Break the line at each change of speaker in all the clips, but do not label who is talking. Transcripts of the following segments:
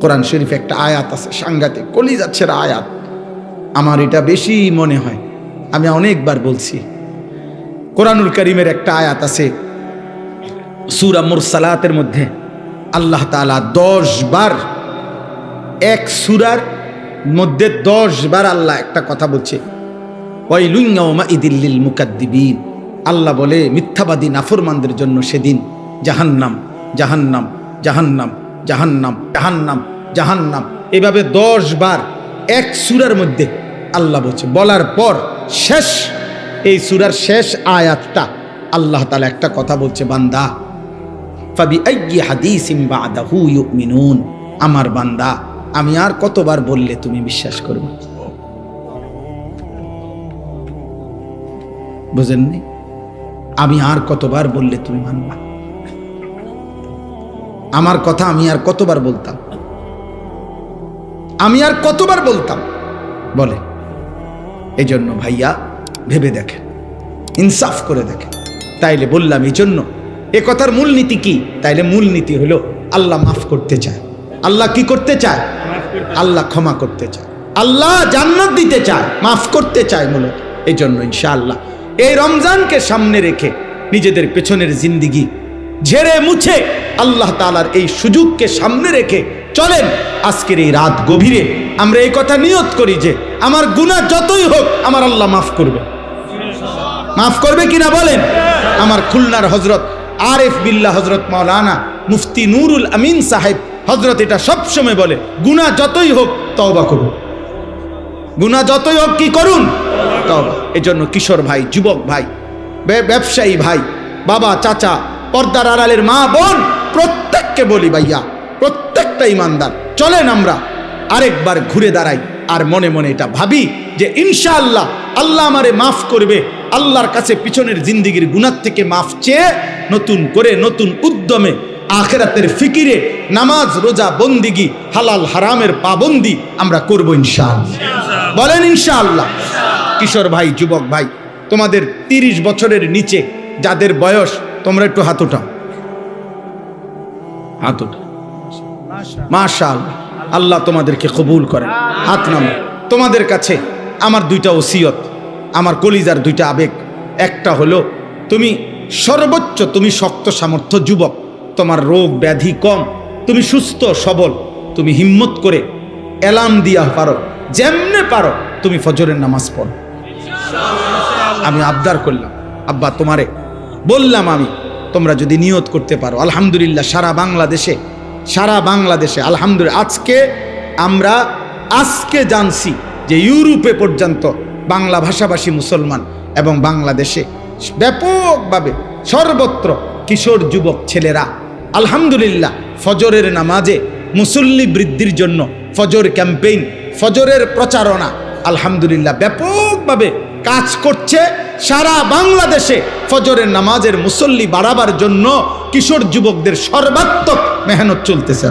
কোরআন শরীফ একটা আয়াত আছে, সাংঘাতিক যাচ্ছে আয়াত। আমার এটা বেশি মনে হয়। আমি অনেকবার বলছি। কোরআনুল করিমের একটা আয়াত আছে, সুরা মুরসালাতের মধ্যে। আল্লাহ তাআলা দশ বার, এক সুরার মধ্যে দশ বার আল্লাহ একটা কথা বলছে। ওয়াইলুইয়াউমা ইদিল্লিল মুকাদ্দিবিন। আল্লাহ বলে, মিথ্যাবাদী, নাফরমানদের জন্য সেদিন জাহান্নাম জাহান্নাম জাহান্নাম। জাহান্নাম জাহান্নাম জাহান্নাম। এভাবে দশ বার এক সুরার মধ্যে আল্লাহ বলছে, বলার পর শেষ, এই সুরার শেষ আয়াতটা আল্লাহ তাআলা একটা কথা বলছে, বান্দা আমার বান্দা, আমি আর কতবার বললে তুমি বিশ্বাস করবে? বুঝেননি? আমি আর কতবার বললে তুমি মানবা? আমার কথা আমি আর কতবার বলতাম? আমি আর কতবার বলতাম? বলে। এই জন্য ভাইয়া ভেবে দেখেন, ইনসাফ করে দেখেন। তাইলে বললাম এই জন্য এ কথার মূলনীতি কি? তাইলে মূলনীতি হলো, আল্লাহ মাফ করতে চায়। আল্লাহ কি করতে চায়? আল্লাহ ক্ষমা করতে চায়। আল্লাহ জান্নাত দিতে চায়, মাফ করতে চায় মূলত। এই জন্য ইনশাআল্লাহ এই রমজানকে সামনে রেখে নিজেদের পেছনের জিন্দিগি ঝেড়ে মুছে আল্লাহ তালার এই সুযোগকে সামনে রেখে চলেন আজকের এই রাত গভীরে। আমরা এই কথা নিয়ত করি যে, আমার গুনাহ যতই হোক, আমার আল্লাহ মাফ করবে। মাফ করবে কিনা বলেন? আমার খুলনার হজরত আর এফ বিল্লা হজরত মাওলানা মুফতি নুরুল আমিন সাহেব হজরত এটা সবসময় বলে, গুনাহ যতই হোক, তওবা করুন। গুনাহ যতই হোক, কি করুন? তওবা। এজন্য কিশোর ভাই, যুবক ভাই, ব্যবসায়ী ভাই, বাবা, চাচা পর্দার আড়ালের মা বোন প্রত্যেককে বলি ভাইয়া প্রত্যেকটা ইমানদার। চলেন আমরা আরেকবার ঘুরে দাঁড়াই আর মনে মনে এটা ভাবি যে ইনশাআল্লাহ আল্লাহ আমারে মাফ করবে আল্লাহর কাছে পিছনের জিন্দিগির গুণার থেকে মাফ চেয়ে নতুন করে নতুন উদ্যমে আখেরাতের ফিকিরে নামাজ রোজা বন্দিগি হালাল হারামের পাবন্দি আমরা করব ইনশাআল্লাহ। বলেন ইনশাআল্লাহ। কিশোর ভাই যুবক ভাই তোমাদের তিরিশ বছরের নিচে যাদের বয়স তোমরা একটু হাত উঠাও। হাত মাশাল, আল্লাহ তোমাদেরকে কবুল করেন। হাত নামো তোমাদের কাছে আমার দুইটা ওসিয়ত, আমার কলিজার দুইটা আবেগ। একটা হলো, তুমি সর্বোচ্চ, তুমি শক্ত সামর্থ্য যুবক। তোমার রোগ ব্যাধি কম। তুমি সুস্থ, সবল। তুমি হিম্মত করে অ্যালার্ম দিয়া পারো। যেমনে পারো, তুমি ফজরের নামাজ পড়ো। আমি আবদার করলাম, আব্বা তোমারে বললাম আমি, তোমরা যদি নিয়ত করতে পারো, আলহামদুলিল্লাহ সারা বাংলাদেশে সারা বাংলাদেশে, আলহামদুলিল্লাহ, আজকে আমরা, আজকে জানছি যে ইউরোপে পর্যন্ত বাংলা ভাষাভাষী মুসলমান এবং বাংলাদেশে ব্যাপকভাবে সর্বত্র কিশোর যুবক ছেলেরা, আলহামদুলিল্লাহ, ফজরের নামাজে মুসল্লি বৃদ্ধির জন্য ফজর ক্যাম্পেইন, ফজরের প্রচারণা, আলহামদুলিল্লাহ, ব্যাপকভাবে কাজ করছে সারা বাংলাদেশে ফজরের নামাজের মুসল্লি বাড়াবার জন্য কিশোর যুবকদের সর্বাত্মক মেহনত চলতেছে,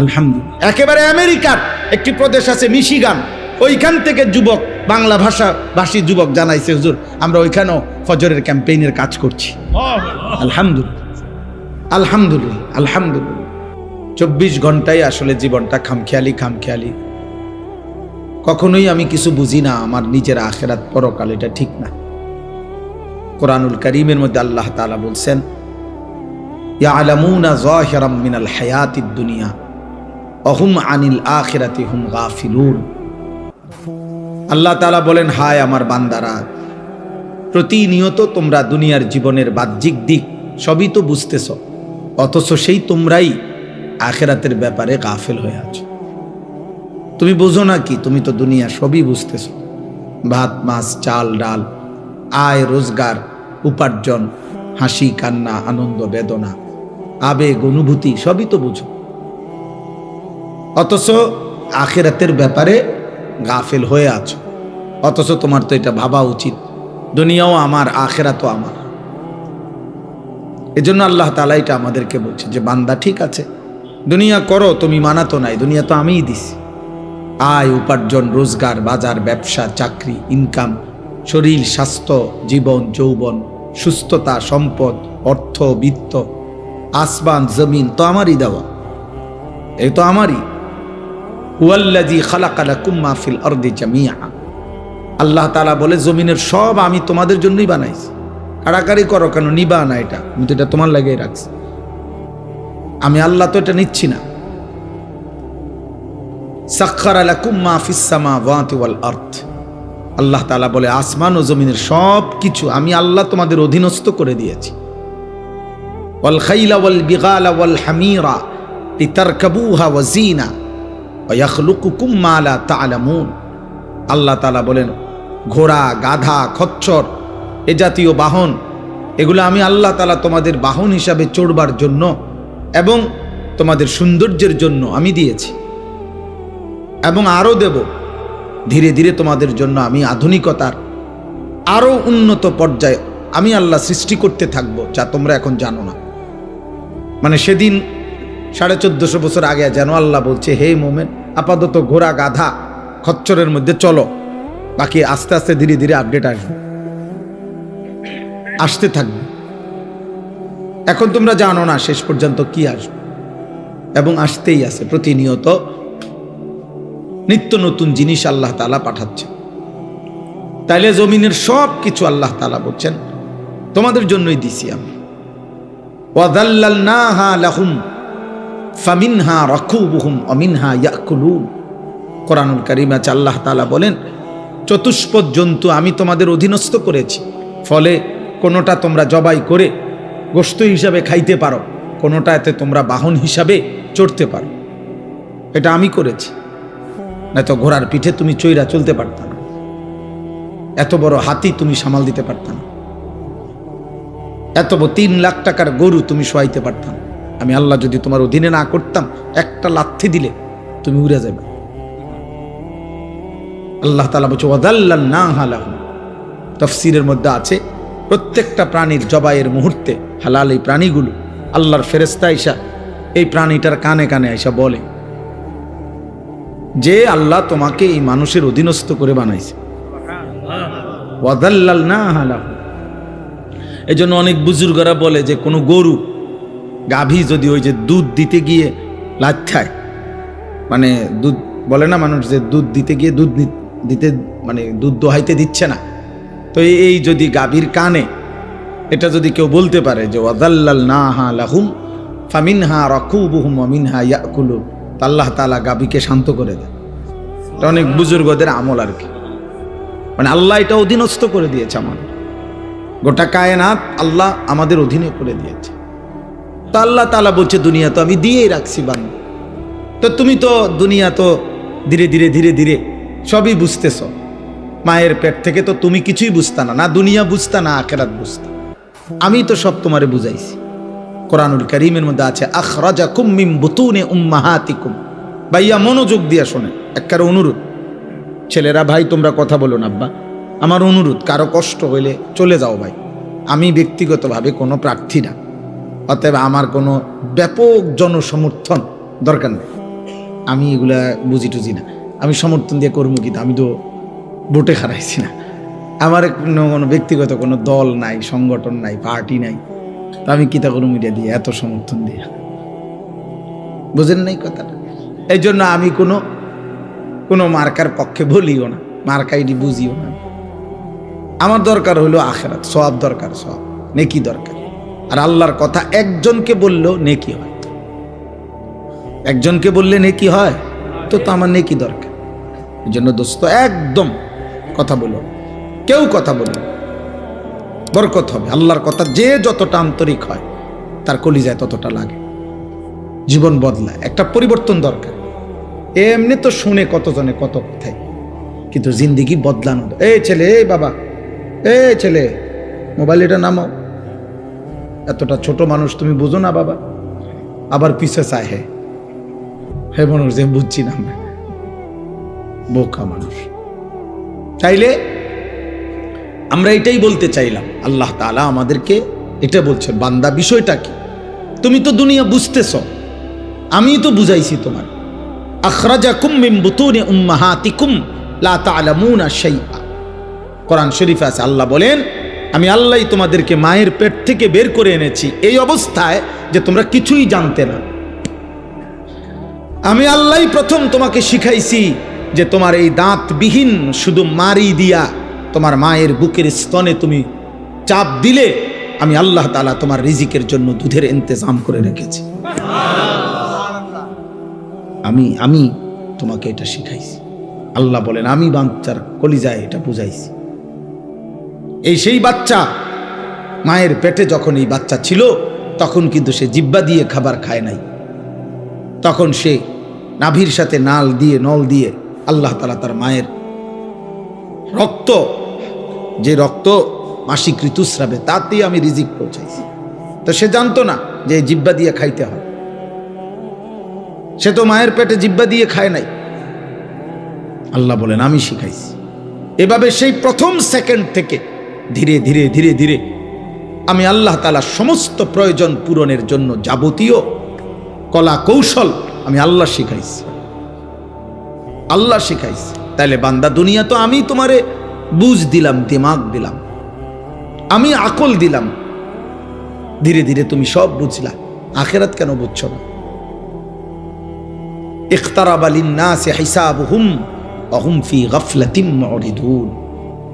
আলহামদুলিল্লাহ। একেবারে আমেরিকার একটি প্রদেশ আছে মিশিগান। ওইখান থেকে যুবক, বাংলা ভাষা ভাষী যুবক জানাইছে, হুজুর, আমরা ওইখানেও ফজরের ক্যাম্পেইনের কাজ করছি। আলহামদুলিল্লাহ। আলহামদুলিল্লাহ আলহামদুলিল্লাহ। চব্বিশ ঘন্টায় আসলে জীবনটা খামখেয়ালি খামখেয়ালি। কখনোই আমি কিছু বুঝি না, আমার নিজের আখেরাত পরকাল এটা ঠিক না। কোরআনুল করিমের মধ্যে আল্লাহ তাআলা বলছেন, ইয়ালামুনা যাহিরাম মিনাল হায়াতিদ দুনিয়া, অহুম আনিল আখিরাতি হুম গাফিলুন। আল্লাহ তাআলা বলেন, হায় আমার বান্দারা, প্রতিনিয়ত তোমরা দুনিয়ার জীবনের বাহ্যিক দিক সবই তো বুঝতেছ, অথচ সেই তোমরাই আখেরাতের ব্যাপারে গাফেল হয়ে আছো। তুমি বোঝো না কি? তুমি তো দুনিয়া সবই বুঝতেছ। ভাত, মাছ, চাল, ডাল, আয়, রোজগার, উপার্জন, হাসি, কান্না, আনন্দ, বেদনা, আবেগ, অনুভূতি, সবই তো বুঝো। অথচ আখেরাতের ব্যাপারে গাফেল হয়ে আছো। অথচ তোমার তো এটা ভাবা উচিত। দুনিয়াও আমার, আখেরাতও আমার। এজন্য আল্লাহ তালা এটা আমাদেরকে বলছে যে, বান্দা ঠিক আছে, দুনিয়া করো, তুমি মানাতো নাই, দুনিয়া তো আমিই দিছি। আয়, উপার্জন, রোজগার, বাজার, ব্যবসা, চাকরি ইনকাম শরীর, স্বাস্থ্য, জীবন, যৌবন, সুস্থতা, সম্পদ, অর্থ, বিত্ত, আসমান, জমিন, তো আমারই দেওয়া। এই তো আমারই। হুয়াল্লাজি খালাকালা কুম্মা ফিল অর্দি জামিয়া আল্লাহ তালা বলে, জমিনের সব আমি তোমাদের জন্যই বানাইছি। কাড়াকাড়ি করো কেন? নিবা না এটা। আমি তো এটা তোমার লাগিয়ে রাখছি। আমি আল্লাহ তো এটা নিচ্ছি না। সাক্ষার আলা কুম্মা আল্লাহ তালা বলে, আসমান ও জমিনের সব কিছু আমি আল্লাহ তোমাদের অধীনস্থ করে দিয়েছি। খাইলা ওয়াল হামিরা ওয়াজিনা আল্লাহ তালা বলেন, ঘোড়া, গাধা, খচ্চর, এ জাতীয় বাহন, এগুলো আমি আল্লাহ তালা তোমাদের বাহন হিসাবে চড়বার জন্য এবং তোমাদের সৌন্দর্যের জন্য আমি দিয়েছি। এবং আরও দেব। ধীরে ধীরে তোমাদের জন্য আমি আধুনিকতার আরও উন্নত পর্যায়ে আমি আল্লাহ সৃষ্টি করতে থাকব, যা তোমরা এখন জানো না। মানে সেদিন সাড়ে চোদ্দশো বছর আগে যেন আল্লাহ বলছে, হে মোমেন, আপাতত ঘোড়া গাধা খচ্চরের মধ্যে চলো। বাকি আস্তে আস্তে ধীরে ধীরে আপডেট আসবে। আসতে থাকবে। এখন তোমরা জানো না শেষ পর্যন্ত কি আসবে। এবং আসতেই আছে প্রতিনিয়ত নিত্য নতুন জিনিস আল্লাহ তালা পাঠাচ্ছে তাইলে জমিনের সব কিছু আল্লাহ তালা বলছেন, তোমাদের জন্যই দিছি আমি। লাহুম, ফামিনহা রাকুবুহুম অমিনহা ইয়াকুলুন। কোরআনুল কারিম আছে, আল্লাহ তাআলা বলেন, চতুষ্পদ জন্তু আমি তোমাদের অধীনস্থ করেছি, ফলে কোনোটা তোমরা জবাই করে গোস্ত হিসাবে খাইতে পারো, কোনোটাতে তোমরা বাহন হিসাবে চড়তে পারো। এটা আমি করেছি। না তো ঘোড়ার পিঠে তুমি চৈরা চলতে পারত না। এত বড় হাতি তুমি সামাল দিতে পারত না। এত বড় তিন লাখ টাকার গরু তুমি শোয়াইতে পারতাম আমি আল্লাহ যদি তোমার অধীনে না করতাম, একটা লাথি দিলে তুমি উড়ে যাবে আল্লাহ তালা বলছে ওয়াদাল্লাল না হালাহ তফসিরের মধ্যে আছে, প্রত্যেকটা প্রাণীর জবাইয়ের মুহূর্তে হালাল এই প্রাণীগুলো আল্লাহর ফেরেস্তা আইসা এই প্রাণীটার কানে কানে আইসা বলে। যে আল্লাহ তোমাকে এই মানুষের অধীনস্থ করে বানাইছে। এই জন্য অনেক বুজুর্গরা বলে যে, কোনো গরু গাভী যদি ওই যে দুধ দিতে গিয়ে লাচ্ছায় মানে দুধ, বলে না মানুষ যে দুধ দিতে গিয়ে দুধ দিতে মানে দুধ দোহাইতে দিচ্ছে না। তো এই- যদি গাভীর কানে এটা যদি কেউ বলতে পারে যে ওয়াদাল্লাল না হা লাহুম ফামিন হা রকুবুহুম অমিন হা ইয়াকুলু আল্লাহ তালা গাভীকে শান্ত করে দেয় এটা অনেক বুজুর্গদের আমল আর কি। মানে আল্লাহ এটা অধীনস্থ করে দিয়েছে আমাদের। গোটা কায়নাত আল্লাহ আমাদের অধীনে করে দিয়েছে। তো আল্লাহ তালা বলছে, দুনিয়া তো আমি দিয়েই রাখছি বান তো তুমি তো দুনিয়া তো ধীরে ধীরে ধীরে ধীরে সবই বুঝতেছ। মায়ের পেট থেকে তো তুমি কিছুই বুঝতা না। না দুনিয়া বুঝতা, না আখেরাত বুঝতা। আমি তো সব তোমারে বুঝাইছি। কোরআনুল করিমের মধ্যে আছে আখ আখরাজা কুম্মিম বুতুনে উম্মাহাতিকুম। ভাইয়া মনোযোগ দিয়া শোনে একবার অনুরোধ। ছেলেরা ভাই, তোমরা কথা বলো না, আব্বা। আমার অনুরোধ, কারও কষ্ট হইলে চলে যাও ভাই। আমি ব্যক্তিগতভাবে কোনো প্রার্থী না। অতএব আমার কোনো ব্যাপক জনসমর্থন দরকার নেই। আমি এগুলা বুঝি টুঝি না। আমি সমর্থন দিয়ে করব কিন্তু আমি তো ভোটে হারাইছি না। আমার কোনো ব্যক্তিগত কোনো দল নাই, সংগঠন নাই, পার্টি নাই। তো আমি কিতা করব মিডিয়া দিয়ে এত সমর্থন দিয়ে। বুঝেন নাই কথাটা? এই জন্য আমি কোনো কোনো মার্কার পক্ষে বলিও না মার্কাইডি বুঝিও না। আমার দরকার হলো আখেরাত সব দরকার সব নেকি দরকার। আর আল্লাহর কথা একজনকে বললেও নেকি হয়। একজনকে বললে নেকি হয়, তো তো আমার নেকি দরকার। এই জন্য দোস্ত, একদম কথা বলো। কেউ কথা বলো বরকত হবে। আল্লাহর কথা যে যতটা আন্তরিক হয়, তার কলিজায় ততটা লাগে। জীবন বদলায়, একটা পরিবর্তন দরকার। এমনি তো শুনে কতজনে কত কথাই, কিন্তু জিন্দিগি বদলানো এই ছেলে, এই বাবা, এই ছেলে, মোবাইল এটা নামাও। এতটা ছোট মানুষ তুমি বুঝো না, বাবা। আবার পিছে চায় হে। হে মানুষ যে বুঝছি না বোকা মানুষ। চাইলে আমরা এটাই বলতে চাইলাম, আল্লাহ তাআলা আমাদেরকে এটা বলছেন, বান্দা, বিষয়টা কি? তুমি তো দুনিয়া বুঝতেছ, আমি তো বুঝাইছি তোমার আখরাজাকুম মিন বুতুনি শাইআ। কোরআন শরীফে আছে, আল্লাহ বলেন, আমি আল্লাহ তোমাদেরকে মায়ের পেট থেকে বের করে এনেছি এই অবস্থায় যে তোমরা কিছুই জানতে না। আমি আল্লাহ প্রথম তোমাকে শিখাইছি যে তোমার এই দাঁতবিহীন শুধু মারি দিয়া তোমার মায়ের বুকের স্তনে তুমি চাপ দিলে আমি আল্লাহ তালা তোমার রিজিকের জন্য দুধের ইন্তজাম করে রেখেছি। আমি আমি তোমাকে এটা শিখাইছি। আল্লাহ বলেন, আমি বাচ্চার কলিজায় এটা বুঝাইছি। এই সেই বাচ্চা, মায়ের পেটে যখন এই বাচ্চা ছিল, তখন কিন্তু সে জিব্বা দিয়ে খাবার খায় নাই। তখন সে নাভির সাথে নাল দিয়ে, নল দিয়ে আল্লাহ তালা তার মায়ের রক্ত, যে রক্ত মাসিক ঋতুস্রাবে, তাতেই আমি রিজিক পৌঁছাইছি। তো সে জানতো না যে জিব্বা দিয়ে খাইতে হয়। সে তো মায়ের পেটে জিব্বা দিয়ে খায় নাই। আল্লাহ বলেন, আমি শিখাইছি। এভাবে সেই প্রথম সেকেন্ড থেকে ধীরে ধীরে ধীরে ধীরে আমি আল্লাহ তালা সমস্ত প্রয়োজন পূরণের জন্য যাবতীয় কলা কৌশল আমি আল্লাহ শিখাইছি। আল্লাহ শিখাইছি। তাইলে বান্দা, দুনিয়া তো আমি তোমারে বুঝ দিলাম, দিমাগ দিলাম। আমি আকল দিলাম। ধীরে ধীরে তুমি সব বুঝলা। আখেরাত কেন বুঝছ না?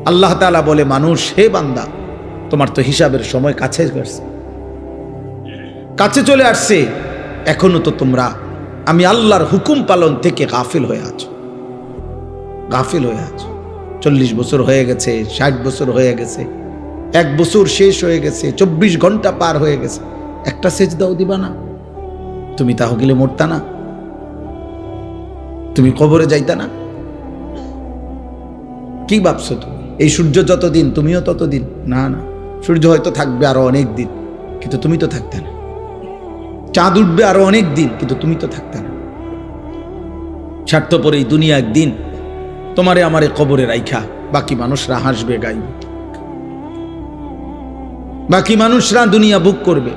আল্লাহ তাআলা বলে, মানুষ, হে বান্দা, তোমার তো হিসাবের সময় কাছে গেছে। কাছে চলে আসছে। এখনও তো তোমরা, আমি আল্লাহর হুকুম পালন থেকে গাফিল হয়ে আছো। গাফিল হয়ে আছো। চল্লিশ বছর হয়ে গেছে, ষাট বছর হয়ে গেছে, এক বছর শেষ হয়ে গেছে, চব্বিশ ঘণ্টা পার হয়ে গেছে। একটা সেজদাও দিবা না। তুমি তাহ গেলে মরতা না। তুমি কবরে যাইতা না। কি ভাবছ তুমি? এই সূর্য যতদিন, তুমিও ততদিন। না না, সূর্য হয়তো থাকবে আরও অনেক দিন, কিন্তু তুমি তো থাকতে না। চাঁদ উঠবে আরও অনেক দিন, কিন্তু তুমি তো থাকতে না। স্বার্থপর এই দুনিয়া একদিন তোমারে আমারে কবরে রাইখা। বাকি মানুষরা হাসবে গাইবে বাকি মানুষরা দুনিয়া বুক করবে।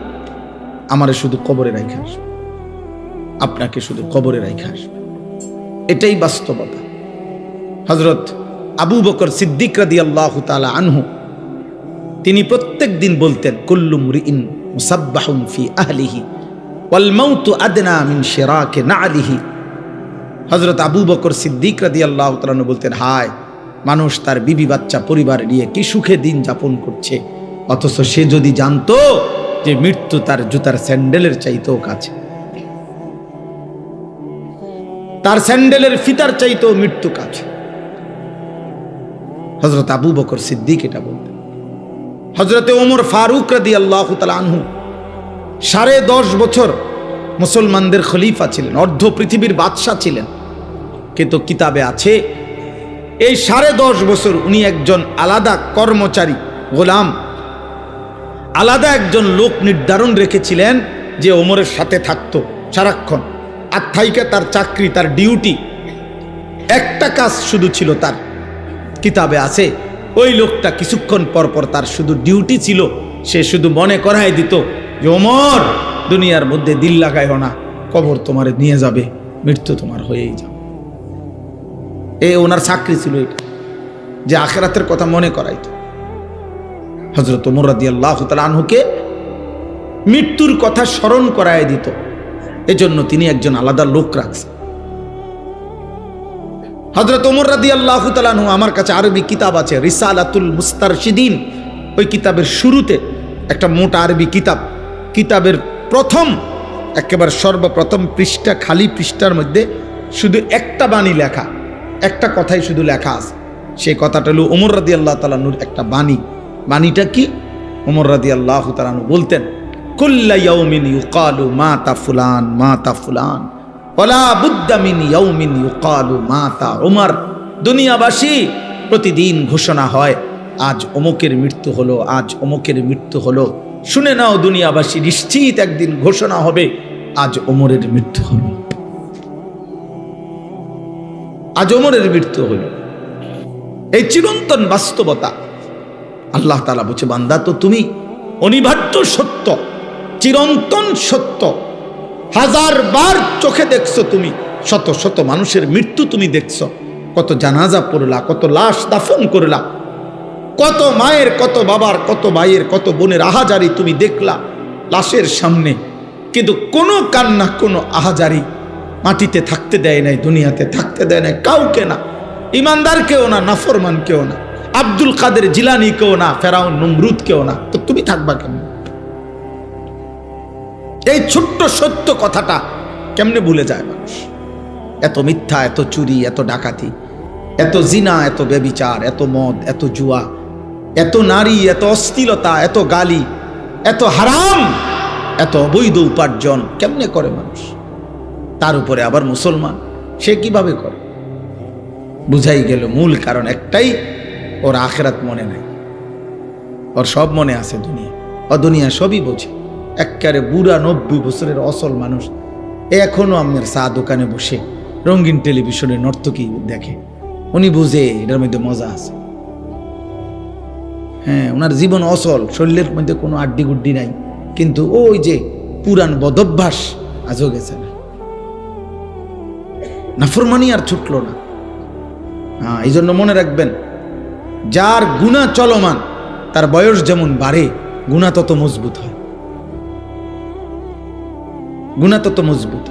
আমারে শুধু কবরে রাইখা আসবে। আপনাকে শুধু কবরে রাইখা আসবে। এটাই বাস্তবতা। হজরত আবু বকর সিদ্দিক রাদি আল্লাহ তালা আনহু, তিনি প্রত্যেক দিন বলতেন কুল্লুম রিইন মুসাব্বাহুন ফি আহলিহি, ওয়াল মাউতু আদনা মিন শিরাকে নাআলিহি। হযরত আবু বকর সিদ্দিক রাদিয়াল্লাহু তাআলা বলতেন, হায়, মানুষ তার বিবি, বাচ্চা, পরিবার নিয়ে কি সুখে দিন যাপন করছে? অথচ সে যদি জানতো যে মৃত্যু তার জুতার স্যান্ডেলের চাইতেও কাছে। তার স্যান্ডেলের ফিতার চাইতেও মৃত্যু কাছে। হজরত আবু বকর সিদ্দিক এটা বলতেন। হজরতে ওমর ফারুক রাদি আল্লাহ আনহু সাড়ে দশ বছর মুসলমানদের খলিফা ছিলেন, অর্ধ পৃথিবীর বাদশাহ ছিলেন। কিন্তু কিতাবে আছে, এই সাড়ে দশ বছর উনি একজন আলাদা কর্মচারী, গোলাম। আলাদা একজন লোক নির্ধারণ রেখেছিলেন যে ওমরের সাথে থাকতো সারাক্ষণ। আর তার চাকরি, তার ডিউটি, একটা কাজ শুধু ছিল তার। কিতাবে আছে, ওই লোকটা কিছুক্ষণ পর পর তার শুধু ডিউটি ছিল, সে শুধু মনে করাই দিত যে, ওমর, দুনিয়ার মধ্যে দিল লাগাইও না, কবর তোমার নিয়ে যাবে, মৃত্যু তোমার হয়েই যাবে। এ ওনার চাকরি ছিল এটা। যে আখেরাতের কথা মনে করাইতো। হজরত মোরাদি আল্লাহ আনহুকে মৃত্যুর কথা স্মরণ করায় দিত। এজন্য তিনি একজন আলাদা লোক রাখছেন। হজরত ওমর রাদি আল্লাহ তালানহু আমার কাছে আরবি কিতাব আছে, রিসালাতুল মুস্তারশিদিন। ওই কিতাবের শুরুতে একটা মোটা আরবি কিতাব। কিতাবের প্রথম, একেবারে সর্বপ্রথম পৃষ্ঠা, খালি পৃষ্ঠার মধ্যে শুধু একটা বাণী লেখা। একটা কথাই শুধু লেখা আছে। সেই কথাটা হলো ওমর রাদি আল্লাহ তালানুর একটা বাণী। বাণীটা কি? ওমর রাদি আল্লাহ তালানু বলতেন, কুল্লা ইয়াউমিন ইউকালু মাতা ফুলান মাতা ফুলান ওলা বুদ্দামিন ইয়াউমিন ইউকালু মাতা ওমর দুনিয়াবাসী, প্রতিদিন ঘোষণা হয়, আজ অমুকের মৃত্যু হলো, আজ অমুকের মৃত্যু হলো। শুনে নাও দুনিয়াবাসী, নিশ্চিত একদিন ঘোষণা হবে, আজ ওমরের মৃত্যু হলো। আজ ওমরের মৃত্যু হলো এই চিরন্তন বাস্তবতা আল্লাহ তালা বলছে, বান্দা, তো তুমি অনিবার্য সত্য, চিরন্তন সত্য, হাজার বার চোখে দেখছ তুমি, শত শত মানুষের মৃত্যু তুমি দেখছ, কত জানাজা পড়লা, কত লাশ দাফন করলা, কত মায়ের, কত বাবার, কত ভাইয়ের, কত বোনের আহাজারি তুমি দেখলা লাশের সামনে, কিন্তু কোনো কান্না, কোনো আহাজারি মাটিতে থাকতে দেয় নাই, দুনিয়াতে থাকতে দেয় নাই, কাউকে না। ইমানদার কেউ না, নাফরমান কেউ না। আব্দুল কাদের জিলানি কেউ না, ফেরাউন নমরুদ কেউ না। তো তুমি থাকবা কেমন? এই ছোট্ট সত্য কথাটা কেমনে ভুলে যায় মানুষ? এত মিথ্যা, এত চুরি, এত ডাকাতি, এত জিনা, এত বেবিচার এত মদ, এত জুয়া, এত নারী, এত অস্থিরতা এত গালি, এত হারাম, এত অবৈধ উপার্জন, কেমনে করে মানুষ? তার উপরে আবার মুসলমান। সে কীভাবে করে? বুঝাই গেল মূল কারণ একটাই, ওর আখেরাত মনে নাই। ওর সব মনে আছে দুনিয়া ও দুনিয়া সবই বোঝে। একেবারে বুড়া নব্বই বছরের অসল মানুষ এখনও আপনার চা দোকানে বসে, রঙিন টেলিভিশনে নর্তকী দেখে। উনি বুঝে এটার মধ্যে মজা আছে। হ্যাঁ ওনার জীবন অসল, শরীরের মধ্যে কোনো আড্ডি গুড্ডি নাই। কিন্তু ওই যে পুরাণ বদভ্যাস আজও গেছে না। নাফরমানি আর ছুটল না। হ্যাঁ এই জন্য মনে রাখবেন, যার গুণা চলমান, তার বয়স যেমন বাড়ে, গুণা তত মজবুত হয়। গুণা তত মজবুত।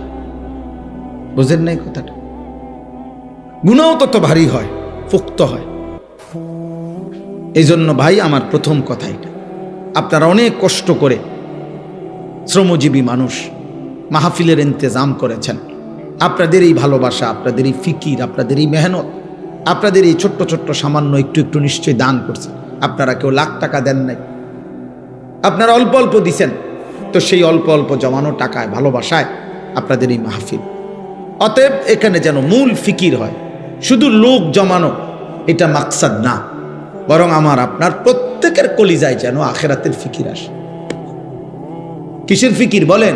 বোঝেন নাই কথাটা? গুণাও তত ভারী হয়, পোক্ত হয়। এই জন্য ভাই, আমার প্রথম কথা এটা। আপনারা অনেক কষ্ট করে শ্রমজীবী মানুষ মাহফিলের ইন্তজাম করেছেন। আপনাদের এই ভালোবাসা আপনাদের এই ফিকির আপনাদের এই মেহনত আপনাদের এই ছোট্ট ছোট্ট সামান্য একটু একটু নিশ্চয়ই দান করছে আপনারা কেউ লাখ টাকা দেন নাই। আপনারা অল্প অল্প দিছেন। তো সেই অল্প অল্প জমানো টাকায়, ভালোবাসায় আপনাদের এই মাহফিল। অতএব এখানে যেন মূল ফিকির হয়, শুধু লোক জমানো, এটা মাকসাদ না। বরং আমার, আপনার প্রত্যেকের কলিজায় যেন আখেরাতের ফিকির আসে। কিসের ফিকির বলেন?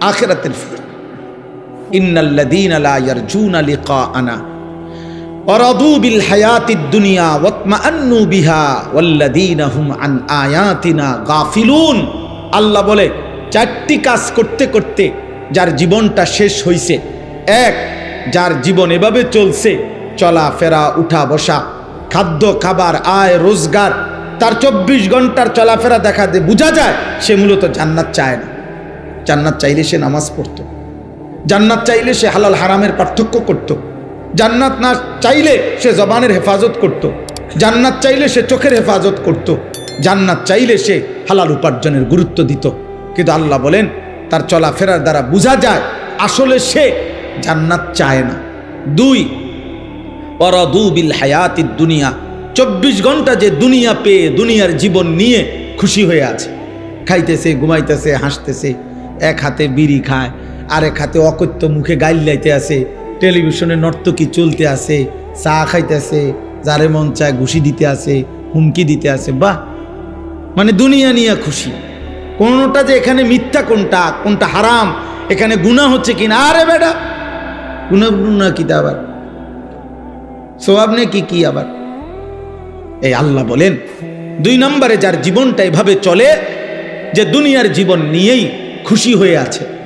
আখেরাতের ফিকির। ইন্নাল্লাদিন আলা ইয়ারজুন লিকা আনা অরাদু বিল হায়াতি দুনিয়া ওয়াতমা আন্নু বিহা ওয়াল্লাদিন হুম আন আয়াতিনা গাফিলুন। আল্লাহ বলে, চারটি কাজ করতে করতে যার জীবনটা শেষ হইছে। এক, যার জীবন এভাবে চলছে, চলাফেরা উঠা বসা খাদ্য, খাবার, আয়, রোজগার, তার চব্বিশ ঘণ্টার চলাফেরা দেখাতে বোঝা যায়, সে মূলত জান্নাত চায় না। জান্নাত চাইলে সে নামাজ পড়তো। জান্নাত চাইলে সে হালাল হারামের পার্থক্য করত। জান্নাত না চাইলে সে জবানের হেফাজত করত। জান্নাত চাইলে সে চোখের হেফাজত করত। জান্নাত চাইলে সে হালাল উপার্জনের গুরুত্ব দিত কিন্তু আল্লাহ বলেন, তার চলাফেরার দ্বারা বোঝা যায়, আসলে সে জান্নাত চায় না দুই অরদু বিল হায়াতির দুনিয়া চব্বিশ ঘণ্টা যে দুনিয়া পেয়ে দুনিয়ার জীবন নিয়ে খুশি হয়ে আছে খাইতেছে, ঘুমাইতেছে, হাসতেছে, এক হাতে বিড়ি খায় আরেক হাতে অকথ্য মুখে গাইল লাইতে আছে, টেলিভিশনে নর্তকী চলতে আছে, চা খাইতেছে যারে মন চায় ঘুষি দিতে আছে, হুমকি দিতে আছে, বাহ! মানে দুনিয়া নিয়ে খুশি। কোনটা যে এখানে মিথ্যা, কোনটা কোনটা হারাম, এখানে গুণা হচ্ছে কিনা? আরে বেটা গুণা গুণা কিতা আবার? সোয়াব নে কি কি আবার? এই আল্লাহ বলেন, দুই নম্বরে যার জীবনটা এভাবে চলে, যে দুনিয়ার জীবন নিয়েই খুশি হয়ে আছে।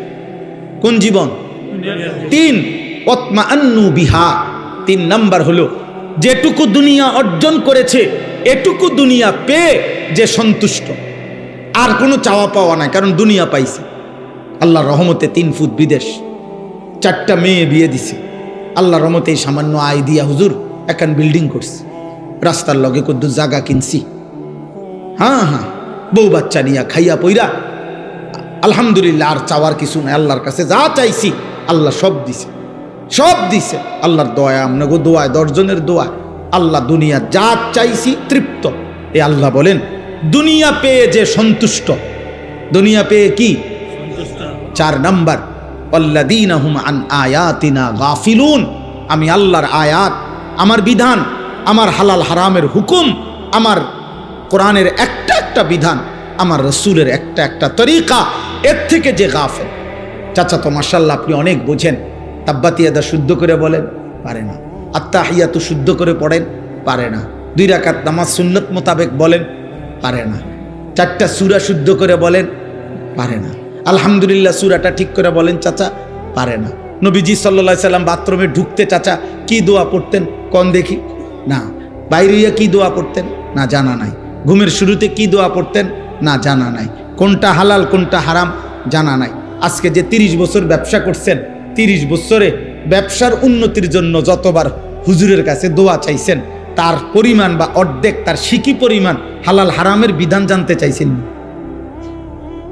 কোন জীবন? তিন। পত্মা আন্নু বিহা। তিন নাম্বার হলো, যেটুকু দুনিয়া অর্জন করেছে, এটুকু দুনিয়া পেয়ে যে সন্তুষ্ট। আর কোনো চাওয়া পাওয়া নাই, কারণ দুনিয়া পাইছে। আল্লাহ রহমতে তিন ফুট বিদেশ, চারটা মেয়ে বিয়ে দিছে। আল্লাহ রহমতে এই সামান্য আয় দিয়া হুজুর এখন বিল্ডিং করছে। রাস্তার লগে কদ্দু জাগা কিনছি। হ্যাঁ হ্যাঁ বউ বাচ্চা নিয়া খাইয়া পইরা আলহামদুলিল্লাহ, আর চাওয়ার কিছু নাই, আল্লাহর কাছে যা চাইছি, আল্লাহ সব দিছে। সব দিছে। আল্লাহর দোয়া আপনাকে দোয়ায়, দশজনের দোয়া আল্লাহ দুনিয়া যা চাইছি তৃপ্ত। এ আল্লাহ বলেন, দুনিয়া পেয়ে যে সন্তুষ্ট। দুনিয়া পেয়ে কি? চার নাম্বার অল্লাদিনাহুম আন আয়াতিনা গাফিলুন। আমি আল্লাহর আয়াত, আমার বিধান, আমার হালাল হারামের হুকুম, আমার কোরআনের একটা একটা বিধান, আমার রসুলের একটা একটা তরিকা এর থেকে যে গাফেল। চাচা তো মার্শাল্লাহ আপনি অনেক বোঝেন। তাব্বাতিয়াদা শুদ্ধ করে বলেন, পারে না। আত্মাহিয়া তো শুদ্ধ করে পড়েন, পারে না। দুই রাকাত নামাজ সুন্নত মোতাবেক বলেন, পারে না। চারটা সুরা শুদ্ধ করে বলেন, পারে না। আলহামদুলিল্লাহ সুরাটা ঠিক করে বলেন, চাচা, পারে না। নবীজি সাল্লা সাল্লাম বাথরুমে ঢুকতে চাচা কি দোয়া পড়তেন, কন দেখি? না। বাইরে কি দোয়া পড়তেন? না, জানা নাই। ঘুমের শুরুতে কি দোয়া পড়তেন? না, জানা নাই। কোনটা হালাল, কোনটা হারাম জানা নাই আজকে যে তিরিশ বছর ব্যবসা করছেন, তিরিশ বছরে ব্যবসার উন্নতির জন্য যতবার হুজুরের কাছে দোয়া চাইছেন, তার পরিমাণ বা অর্ধেক, তার শিকি পরিমাণ হালাল হারামের বিধান জানতে চাইছেন?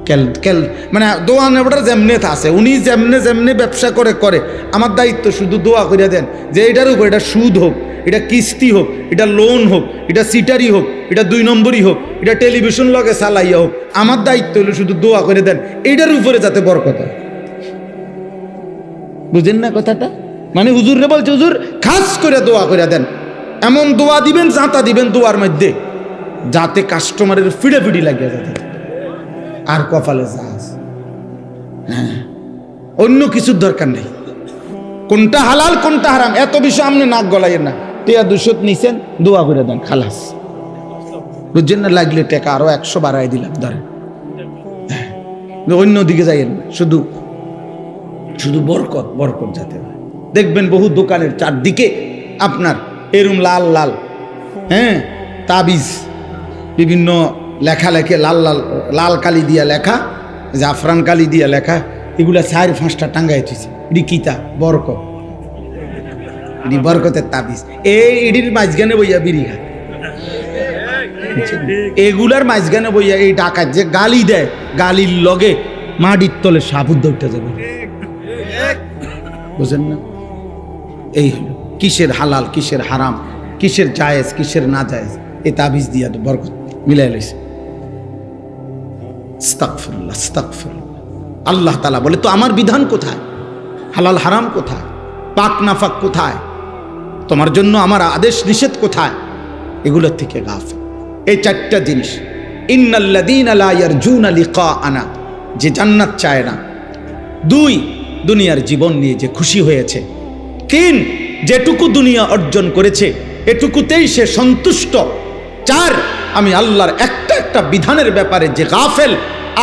কেল কেল মানে দোয়া নেবটার যেমনে আছে, উনি যেমনে যেমনে ব্যবসা করে করে। আমার দায়িত্ব শুধু দোয়া করে দেন যে এটার উপর এটা সুদ হোক, এটা কিস্তি হোক, এটা লোন হোক, এটা সিটারি হোক, এটা দুই নম্বরই হোক, এটা টেলিভিশন লগে চালাইয়া হোক, আমার দায়িত্ব হলো শুধু দোয়া করে দেন এইটার উপরে যাতে বরকত হয়। বুঝেন না কথাটা? মানে হুজুর বলছে, হুজুর, খাস করে দোয়া করে দেন। এমন দোয়া দিবেন জাঁতা দিবেন দোয়ার মধ্যে, যাতে কাস্টমারের ফিড়ে ফিড়ি লাগিয়ে যাতে আর কপালে জাহাজ হ্যাঁ। অন্য কিছুর দরকার নেই। কোনটা হালাল কোনটা হারাম এত বিষয় আপনি নাক গলাইয়ের না। টিয়া দুশোত নিছেন দোয়া করে দেন খালাস। বুঝছেন না লাগলে টাকা আরও একশো বাড়াই দিলাম ধরেন। হ্যাঁ, অন্য দিকে যাইয়েন না শুধু শুধু বরকত বরকত যাতে দেখবেন বহু দোকানের চারদিকে আপনার এরম লাল লাল হ্যাঁ তাবিজ বিভিন্ন লেখা লেখে লাল লাল লাল কালি দিয়া লেখা, জাফরান কালি দিয়া লেখা, এগুলা চার পাঁচটা টাঙ্গাই থুইছে এটি কিতা? বরকত। এটি বরকতের তাবিজ। এই এটির মাঝখানে বইয়া বিড়ি এগুলার মাঝখানে বইয়া এই ডাকাত যে গালি দেয়, গালির লগে মাটির তলে সাবুদ্ধ উঠে যাবে। বুঝেন না? এই কিসের হালাল, কিসের হারাম, কিসের জায়েজ, কিসের না জায়েজ এ তাবিজ দিয়া বরকত মিলাই লাইছে। আস্তাগফিরুল্লাহ, আস্তাগফিরুল্লাহ। আল্লাহ তালা বলে তো আমার বিধান কোথায়? হালাল হারাম কোথায়? পাক নাফাক কোথায়? তোমার জন্য আমার আদেশ নিষেধ কোথায়? এগুলোর থেকে গাফ এই চারটা জিনিস ইন্নাল্লাদিন লা ইয়ারজুনা লিকাআনা যে জান্নাত চায় না। দুই দুনিয়ার জীবন নিয়ে যে খুশি হয়েছে। তিন যেটুকু দুনিয়া অর্জন করেছে এটুকুতেই সে সন্তুষ্ট। চার আমি আল্লাহর একটা একটা বিধানের ব্যাপারে যে গাফেল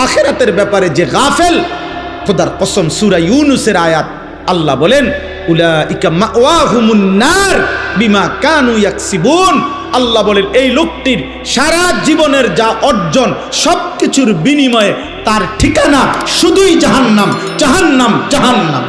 আখেরাতের ব্যাপারে যে গাফেল, খোদার কসম সুরা ইউনুসের আয়াত আল্লাহ বলেন কানু আল্লাহ বলেন, এই লোকটির সারা জীবনের যা অর্জন সব কিছুর বিনিময়ে তার ঠিকানা শুধুই জাহান্নাম জাহান্নাম জাহান্নাম।